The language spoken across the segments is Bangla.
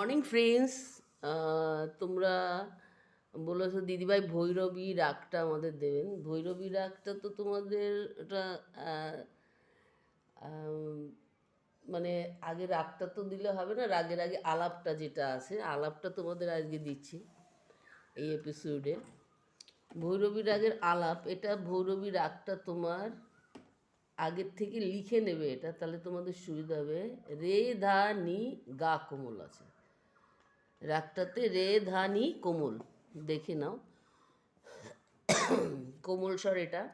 মর্নিং ফ্রেন্ডস তোমরা বলেছ দিদিভাই ভৈরবী রাগটা আমাদের দেবেন। ভৈরবী রাগটা তো তোমাদের ওটা মানে আগে রাগটা তো দিলে হবে না, রাগের আগে আলাপটা যেটা আছে, আলাপটা তোমাদের আজকে দিচ্ছি এই এপিসোডে ভৈরবী রাগের আলাপ, এটা ভৈরবী রাগটা তোমার আগের থেকে লিখে নেবে এটা, তাহলে তোমাদের সুবিধা হবে। রে ধা নি গা কোমল আছে। রাগটাতে রে ধা নি কোমল। দেখে নাও। কোমল স্বর এটা।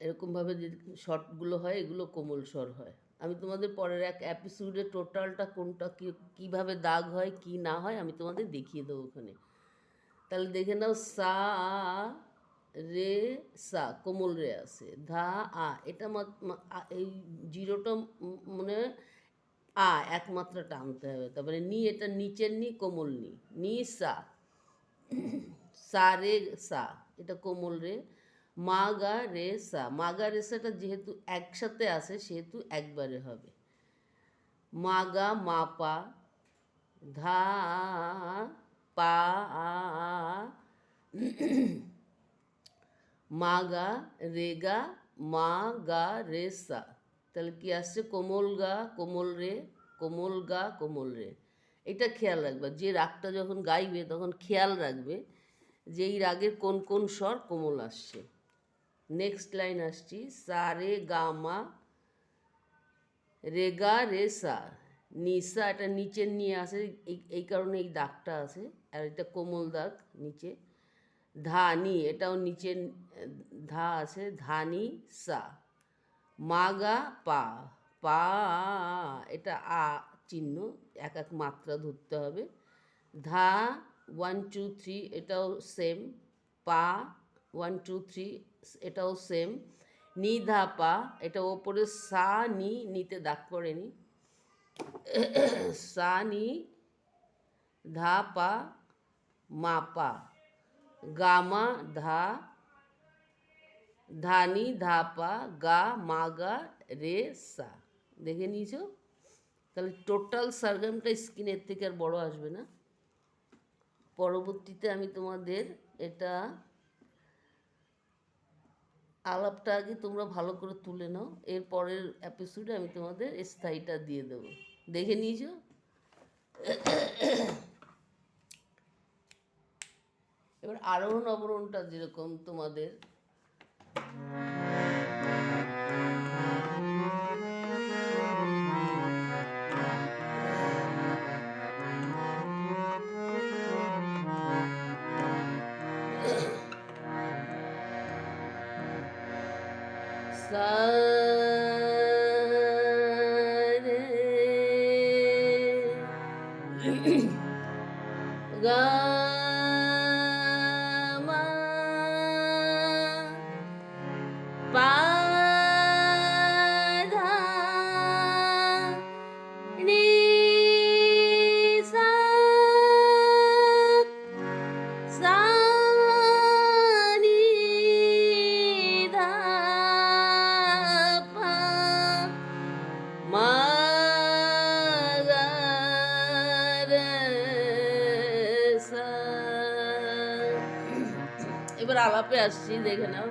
এরকমভাবে যে শর্টগুলো হয়, এগুলো কোমল স্বর হয়। আমি তোমাদের পরের এক অ্যাপিসোডে টোটালটা কোনটা, কী, কীভাবে দাগ হয়, কি না হয়, আমি তোমাদের দেখিয়ে দেবো ওখানে। তাহলে দেখে নাও, সা, রে, সা, কোমল রে আছে, ধা, আ, এটা এই জিরোটা মানে আ, একমাত্র টানতে হবে। তারপরে নি, এটা নিচের নি, কোমল নি। নি, সা। সা, রে, সা। এটা কোমল রে। মা, গা, রে, সা। মা, গা, রে সাটা যেহেতু একসাথে আসে সেহেতু একবারে হবে। মা, গা, মা, পা। ধা, পা, মা, গা, রে, গা। মা, গা, রে, সা। তাহলে কি আসছে? কোমল গা, কোমল রে কোমল গা, কোমল রে এটা খেয়াল রাখবে, যে রাগটা যখন গাইবে, তখন খেয়াল রাখবে যে এই রাগের কোন কোন স্বর কোমল আসছে। নেক্সট লাইন আসছি, সা, রে, গা, মা রেগা রে, সা। নিসা, এটা নিচের নিয়ে আসে, এই এই কারণে এই দাগটা আছে, আর এটা কোমল দাগ নিচে। ধানি, এটাও নিচে ধা আছে, ধানি, সা। মাগা পা। পা, এটা আ চিহ্ন, এক এক মাত্রা ধরতে হবে। ধা ওয়ান টু থ্রি এটাও সেম পা ওয়ান টু থ্রি এটাও সেম নি, ধা, পা, এটা ওপরে সা, নি, নিতে দাগ পড়েনি সা, নি, ধা, পা, মা, পা। গামা ধা ধানি ধাপা গা, মা, গা, রে, সা। দেখে নিয়েছো? তাহলে টোটাল সারগামটা স্ক্রিনের থেকে আর বড় আসবে না। পরবর্তীতে আমি তোমাদের এটা আলাপটা আগে তোমরা ভালো করে তুলে নাও। এর পরের এপিসোডে আমি তোমাদের স্থায়ীটা দিয়ে দেবো। দেখে নিয়েছো? এবার আরোহণ অবরোহণটা যেরকম তোমাদের। সা এবার আলাপে আসছি দেখে নাও।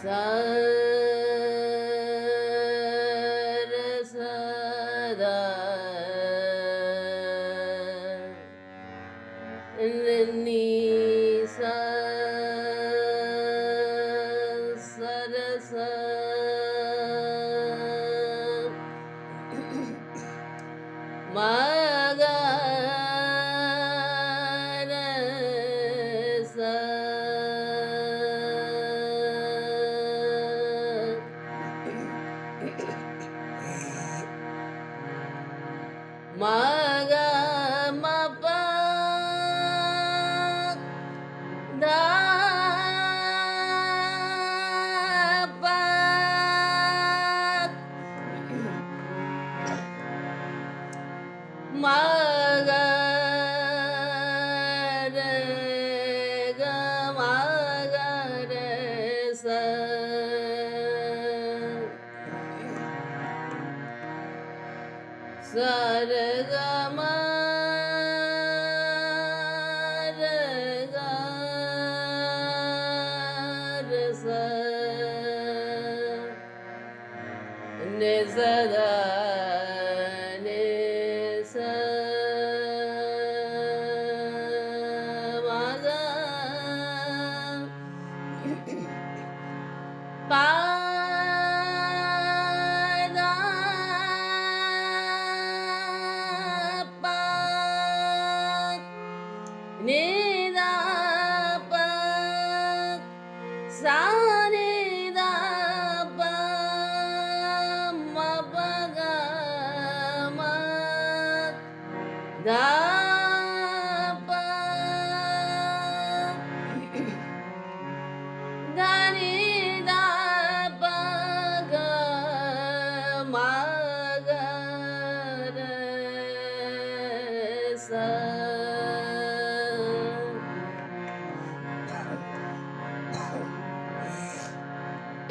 সা মা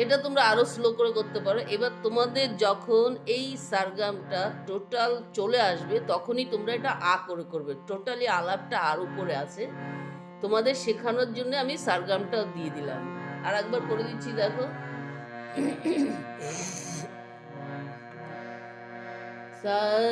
এটা তোমরা আরও স্লো করে করতে পারো। এবার তোমাদের যখন এই সারগামটা টোটাল চলে আসবে, তখনই তোমরা এটা আ করে করবে। টোটালি আলাপটা আর উপরে আছে। তোমাদের শেখানোর জন্য আমি সারগামটা দিয়ে দিলাম। আর একবার করে দিচ্ছি, দেখো। সার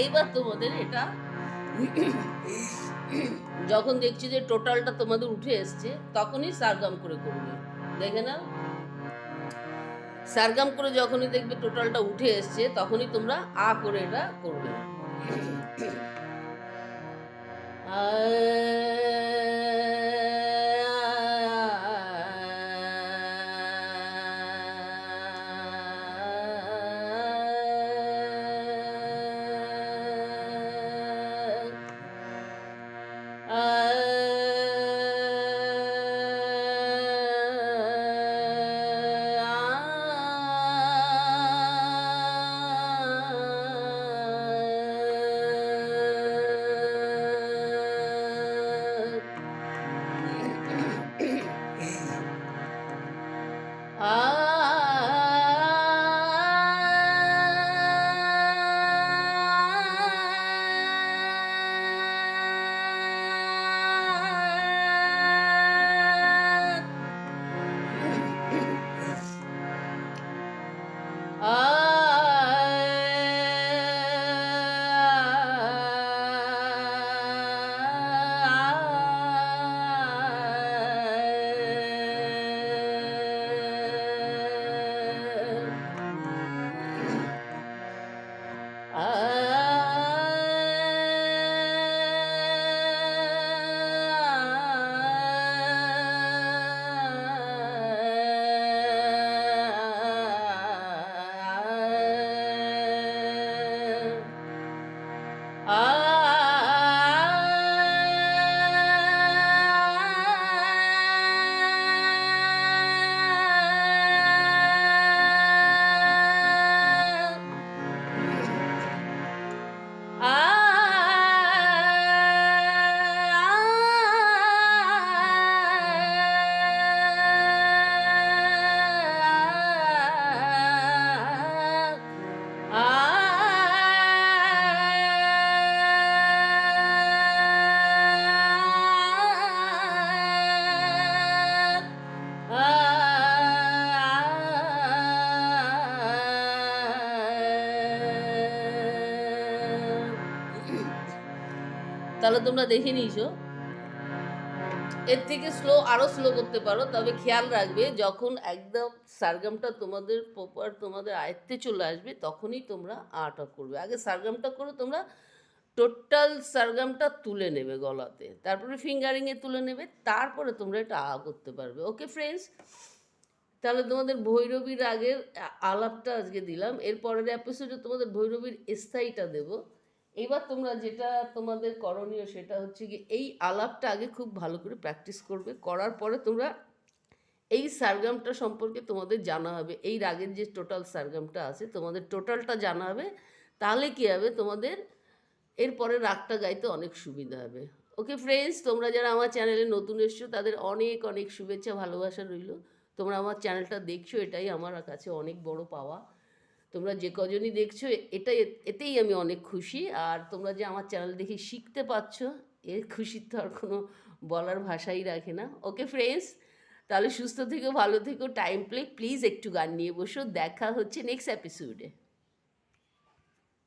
এইবার তোমাদের এটা যখন দেখছি যে টোটালটা তোমাদের উঠে এসছে, তখনই সারগাম করে করবে। দেখে না সারগাম করে যখনই দেখবে টোটালটা উঠে এসছে, তখনই তোমরা আ করে এটা করবে। তাহলে তোমরা দেখে নিয়েছো এর থেকে স্লো আরও স্লো করতে পারো। তবে খেয়াল রাখবে, যখন একদম সারগামটা তোমাদের প্রপার তোমাদের আয়ত্তে চলে আসবে, তখনই তোমরা আটা করবে। আগে সারগামটা করে, তোমরা টোটাল সারগামটা তুলে নেবে গলাতে। তারপরে ফিঙ্গারিংয়ে তুলে নেবে, তারপরে তোমরা এটা আ করতে পারবে। ওকে ফ্রেন্ডস তাহলে তোমাদের ভৈরবীর আগের আলাপটা আজকে দিলাম। এরপরের এপিসোডে তোমাদের ভৈরবীর স্থায়ীটা দেবো। এবার তোমরা যেটা তোমাদের করণীয় সেটা হচ্ছে কি এই আলাপটা আগে খুব ভালো করে প্র্যাকটিস করবে, করার পরে তোমরা এই সারগামটা সম্পর্কে তোমাদের জানা হবে, এই রাগের যে টোটাল সারগামটা আছে তোমাদের টোটালটা জানা হবে, তাহলে কী হবে তোমাদের এরপরে রাগটা গাইতে অনেক সুবিধা হবে। ওকে ফ্রেন্ডস তোমরা যারা আমার চ্যানেলে নতুন এসছো, তাদের অনেক অনেক শুভেচ্ছা, ভালোবাসা রইল। তোমরা আমার চ্যানেলটা দেখছ, এটাই আমার কাছে অনেক বড় পাওয়া। তোমরা যে কজনই দেখছ, এটাই, এতেই আমি অনেক খুশি। আর তোমরা যে আমার চ্যানেল দেখে শিখতে পারছ এর খুশির তো আর কোনো বলার ভাষাই রাখে না। ওকে ফ্রেন্ডস তাহলে সুস্থ থেকো, ভালো থেকো টাইম প্লে প্লিজ একটু গান নিয়ে বসো। দেখা হচ্ছে নেক্সট এপিসোডে